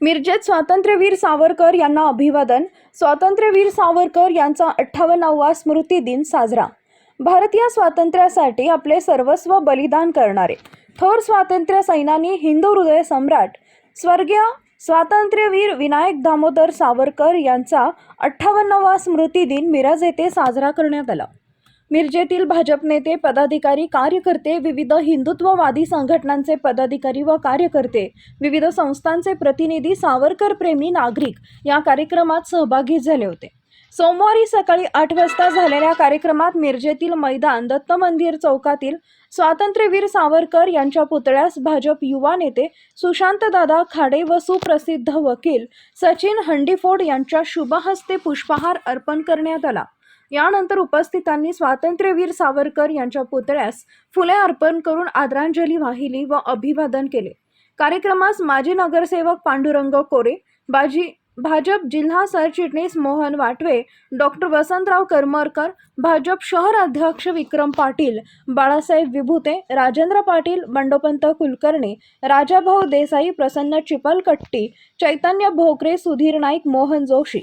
मिरजेत स्वातंत्र्यवीर सावरकर यांना अभिवादन. स्वातंत्र्यवीर सावरकर यांचा अठ्ठावन्नावा स्मृती दिन साजरा. भारतीय स्वातंत्र्यासाठी आपले सर्वस्व बलिदान करणारे. थोर स्वातंत्र्य सैनानी हिंदू हृदय सम्राट. स्वर्गीय स्वातंत्र्यवीर विनायक दामोदर सावरकर यांचा अठ्ठावन्नावा स्मृती दिन मिरज येथे साजरा करण्यात आला. मिरजेतील भाजप नेते पदाधिकारी कार्यकर्ते विविध हिंदुत्ववादी संघटनांचे पदाधिकारी व कार्यकर्ते विविध संस्थांचे प्रतिनिधी सावरकर प्रेमी नागरिक या कार्यक्रमात सहभागी झाले होते. सोमवारी सकाळी आठ वाजता झालेल्या कार्यक्रमात मिरजेतील मैदान दत्त मंदिर चौकातील स्वातंत्र्यवीर सावरकर यांच्या पुतळ्यास भाजप युवा नेते सुशांतदादा खाडे व सुप्रसिद्ध वकील सचिन हंडीफोड यांच्या शुभहस्ते पुष्पहार अर्पण करण्यात आला. यानंतर उपस्थितांनी स्वातंत्र्यवीर सावरकर यांच्या पुतळ्यास फुले अर्पण करून आदरांजली वाहिली व अभिवादन केले. कार्यक्रमास माजी नगरसेवक पांडुरंग कोरे बाजी भाजप जिल्हा सरचिटणीस मोहन वाटवे डॉक्टर वसंतराव करमरकर भाजप शहर अध्यक्ष विक्रम पाटील बाळासाहेब विभुते राजेंद्र पाटील बंडोपंत कुलकर्णी राजाभाऊ देसाई प्रसन्न चिपलकट्टी चैतन्य भोकरे सुधीर नाईक मोहन जोशी